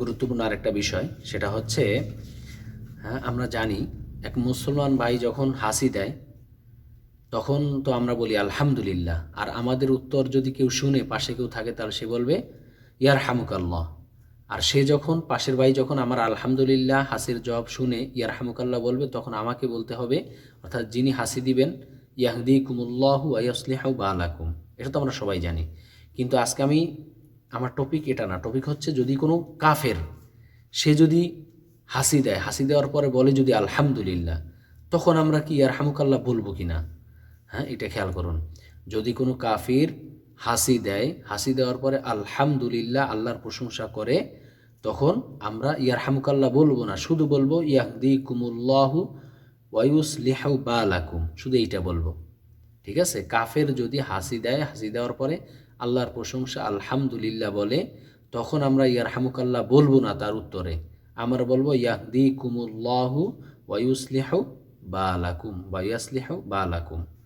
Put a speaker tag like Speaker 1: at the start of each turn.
Speaker 1: গুরুত্বপূর্ণ আরেকটা বিষয়, সেটা হচ্ছে হ্যাঁ আমরা জানি এক মুসলমান ভাই যখন হাসি দেয়, তখন তো আমরা বলি আলহামদুলিল্লাহ। আর আমাদের উত্তর যদি কেউ শুনে, পাশে কেউ থাকে, তাহলে সে বলবে ইয়ার হামুকাল্লাহ আর সে যখন, পাশের ভাই যখন আমার আলহামদুলিল্লাহ হাসির জবাব শুনে ইয়ার হামুকাল্লাহ বলবে, তখন আমাকে বলতে হবে, অর্থাৎ যিনি হাসি দিবেন ইয়াহদি কুমুল্লাহু আয়াসলিহাউ বা আলাকুম এটা তো আমরা সবাই জানি। কিন্তু আজকে আমি আমার টপিক এটা না টপিক হচ্ছে যদি কোনো কাফের, সে যদি হাসি দেয়, হাসি দেওয়ার পরে বলে যদি আলহামদুলিল্লাহ, তখন আমরা কি ইয়ার হামুকাল্লাহ বলব কি না হ্যাঁ এটা খেয়াল করুন। যদি কোনো কাফির হাসি দেয়, হাসি দেওয়ার পরে আলহামদুলিল্লাহ, আল্লাহর প্রশংসা করে, তখন আমরা ইয়ার হামুকাল্লাহ বলব না, শুধু বলব ইয়াহদি কুমুল্লাহু ওয়ায়ুস লিহাউ বালাকুম, শুধু এইটা বলব। ঠিক আছে? কাফের যদি হাসি দেয়, হাসি দেওয়ার পরে আল্লাহর প্রশংসা আলহামদুলিল্লাহ বলে, তখন আমরা ইয়ারহামুকাল্লাহ বলব না তার উত্তরে। আমরা বলব ইয়াহদি কুমুল্লাহু বা আলাকুম বা ইয়াসলিহাউ বালাকুম।